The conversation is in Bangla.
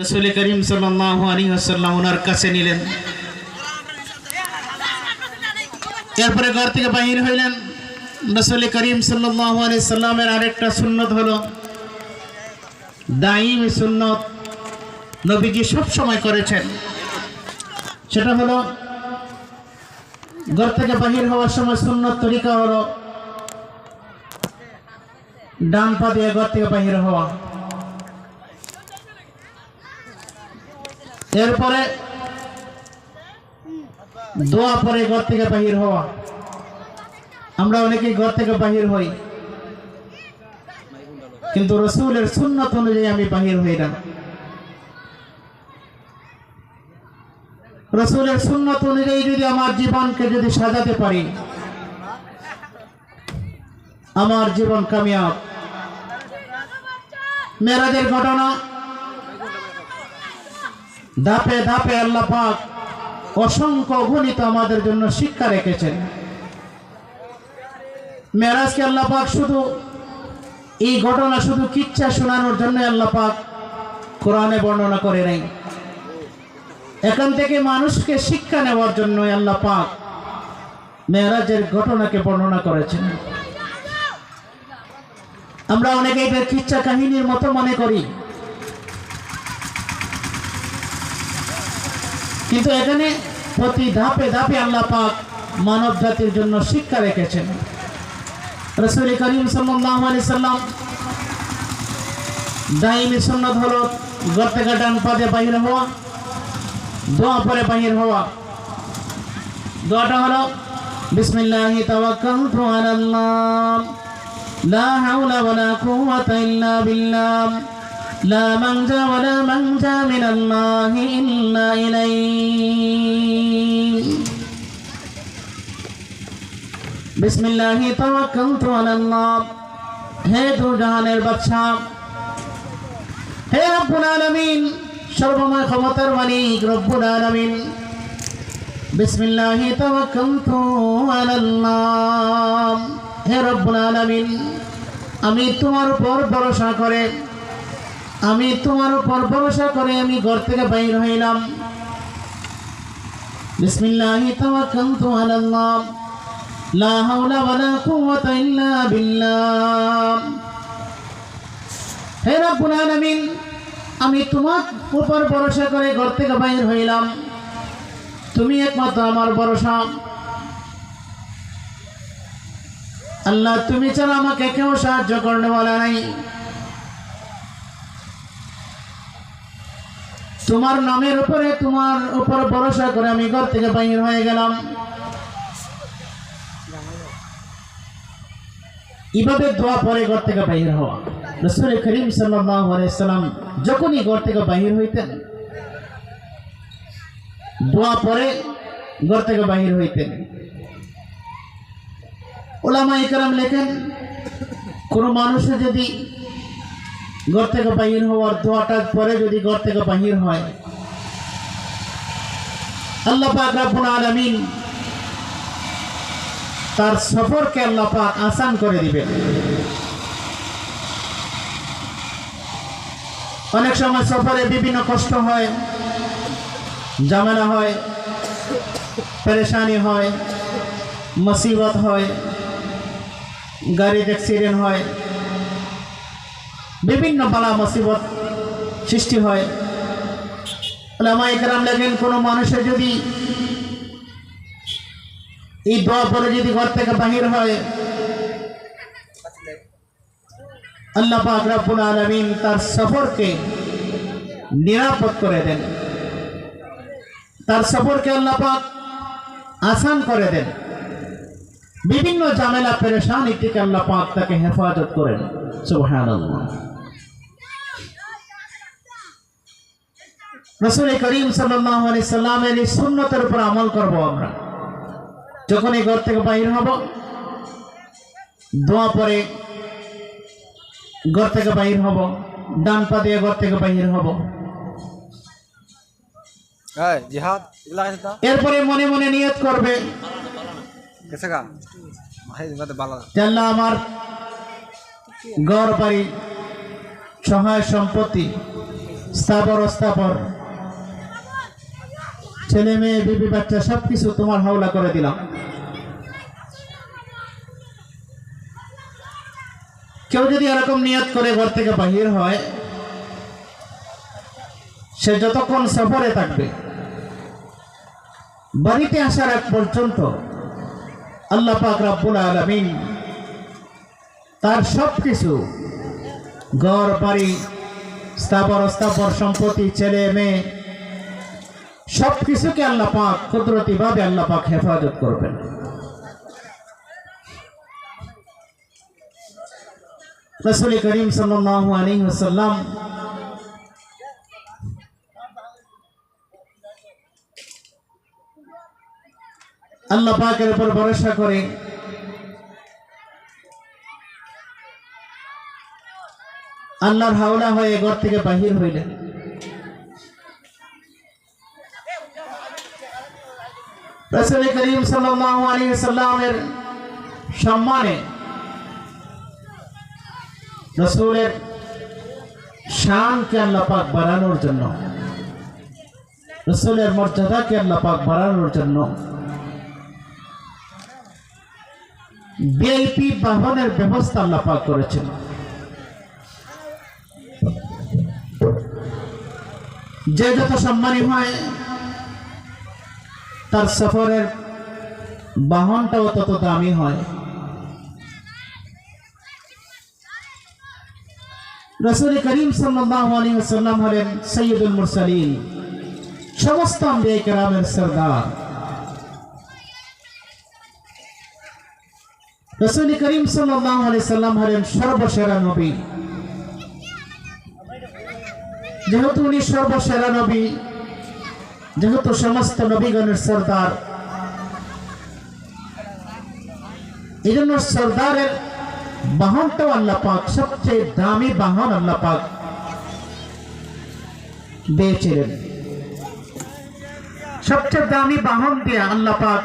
রসুল করিম সাল্লাহ আলী আসাল্লাম ওনার কাছে নিলেন। এরপরে ঘর থেকে বাহির হইলেন। রসুল করিম সাল্লাহ আলি সাল্লামের আরেকটা সুন্নত হলো দাইম সুন্নত। নবীজি সব সময় করেছেন। সেটা হলো, ঘর থেকে বাহির হওয়ার সময় সুন্নত তরিকা হলো, ডান পা দিয়ে ঘর থেকে বাহির হওয়া। এরপরে দোয়া পরে ঘর থেকে বাহির হওয়া। আমরা অনেকেই ঘর থেকে বাহির হই। কিন্তু রসুলের সুন্নত অনুযায়ী আমি বাহির হই না। রসুলের সুন্নত অনুযায়ী যদি আমার জীবনকে যদি সাজাতে পারি, আমার জীবন কামিয়াব। মেরাজের ঘটনা ধাপে ধাপে আল্লাহ পাক অসংখ্য অগণিত আমাদের জন্য শিক্ষা রেখেছেন। মেরাজকে আল্লাহ পাক শুধু এই ঘটনা শুধু কিচ্ছা শোনানোর জন্য আল্লাহ পাক কোরআনে বর্ণনা করে নাই। এখান থেকে মানুষকে শিক্ষা নেওয়ার জন্য আল্লাহ পাক মেরাজের ঘটনাকে বর্ণনা করেছেন। আমরা অনেকে এদের কিচ্ছা কাহিনীর মতো মনে করি। কিন্তু এখানে প্রতি ধাপে ধাপে আল্লাহ পাক মানব জাতির জন্য শিক্ষা রেখেছেন। রসুল করিম সাল্লাহ আলি সাল্লাম দাইমি সন্ন্যত হলো থেকে ডান পাদে বাহির হওয়া, দোয়া পরে বাহির হওয়া। দোয়াটা হলো, বিসমিল্লাহি তাওয়াক্কালতু আলাল্লাহ লা হাওলা ওয়ালা কুওয়াতা ইল্লা বিল্লাহ। لا منجا ولا منجا من الله إلا إليه بسم الله توكلت على الله হে দু জাহানের বাদশাহ হে রব্বুল আলামিন সর্বময় ক্ষমতার মালিক রব্বুল আলামিন বিসমিল্লাহি তাওয়াক্কালতু আলাল্লাহ হে রব্বুল আলামিন আমি তোমার উপর ভরসা করে আমি তোমার উপর ভরসা করে আমি ঘর থেকে বাইর হইলাম। বিসমিল্লাহি তাওয়াক্কালতু আলাল্লাহ। লা হাওলা ওয়ালা কুওয়াতা ইল্লা বিল্লাহ। হে রব্বুল আলামিন, আমি তোমার উপর ভরসা করে ঘর থেকে বাইর হইলাম। তুমি একমাত্র আমার ভরসা। আল্লাহ, তুমি ছাড়া আমাকে কেউ সাহায্য করতে বলা নাই। তোমার নামের উপরে, তোমার উপর ভরসা করে আমি ঘর থেকে বাইর হয়ে গেলাম। এভাবে দোয়া পরে ঘর থেকে বাহির হওয়া। রসুল করিম সাল্লাম যখনই ঘর থেকে বাহির হইতেন, দোয়া পরে ঘর থেকে বাহির হইতেন। ওলামা ইকরাম লেখেন, কোনো মানুষের যদি ঘর থেকে বাহির হওয়ার দোয়াটার পরে যদি ঘর থেকে বাহির হয়। আল্লাহ পাক তার সফরকে আল্লাহ পাক আসান করে দিবেন। অনেক সময় সফরে বিভিন্ন কষ্ট হয়, জামানা হয়, পরেশানি হয়, মুসিবত হয় গাড়ির অ্যাক্সিডেন্ট হয়। বিভিন্ন বালা মুসিবত সৃষ্টি হয়। ওলামা ইকরাম লেখেন, কোনো মানুষের যদি এই দোয়া পরে যদি ঘর থেকে বাহির হয়, আল্লাহ পাক আলামিন তার সফরকে নিরাপদ করে দেন। তার সফরকে আল্লাহ পাক আসান করে দেন। বিভিন্ন জামেলা পেরেশানি থেকে আল্লাহ পাক তাকে হেফাজত করেন। সুবহানাল্লাহ। রসুল করিম সাল্লাল্লাহু আলাইহি সাল্লামের এই সুন্নতের উপর আমল করব আমরা। যখন এই ঘর থেকে বাহির হব দোয়া পরে ঘর থেকে বাহির হব ডান পা দিয়ে ঘর থেকে বাহির হব। এরপরে মনে মনে নিয়ত করবে আমার গড় বাড়ি সহায় সম্পত্তি স্থাবর স্থাবর। ছেলে মেয়ে, বিবি, বাচ্চা সব কিছু তোমার হাওলা করে দিলাম। কেউ যদি এরকম নিয়ত করে ঘর থেকে বাহির হয়, সে যতক্ষণ সফরে থাকবে, বাড়িতে আসার এক পর্যন্ত আল্লাহ পাক রাব্বুল আলামিন তার সব কিছু ঘর, বাড়ি, স্থাবর স্থাবর সম্পত্তি, ছেলে, মেয়ে সব কিছুকে আল্লাহ পাক কুদরতি ভাবে আল্লাহ পাক হেফাজত করবেন। রসুল করিম সাল্লাল্লাহু আলাইহি ওয়াসাল্লাম আল্লাহ পাকের উপর ভরসা করে আল্লাহর হাওলা হয়ে ঘর থেকে বাহির হইলেন। রসুল করিম সাল্লাল্লাহু আলাইহি সাল্লামের সম্মানে রসুলের শানকে আল্লাহ পাক বাড়ানোর জন্য, রসুলের মর্যাদাকে আল্লাহ পাক বাড়ানোর জন্য ভিআইপি বাহনের ব্যবস্থা আল্লাহ পাক করেছেন। যে যত সম্মানী হয় তার সফরের বাহনটাও তত দামি হয়। রসুল করিম ওয়াসাল্লাম হলেন সৈয়দুল মুরসালিন, সমস্ত আম্বিয়া কেরামের সরদার। রসুল করিম সাল্লাল্লাহু আলাইহি সাল্লাম হলেন সর্বসেরা নবী। যেহেতু উনি সর্বসেরা নবী যেহেতু সমস্ত নবীগণের সর্দার। এই জন্য সর্দারের বাহনটাও আল্লাহ পাক, সবচেয়ে দামি বাহন আল্লাহ পাক দিয়েছিলেন। সবচেয়ে দামি বাহন দিয়ে আল্লাহ পাক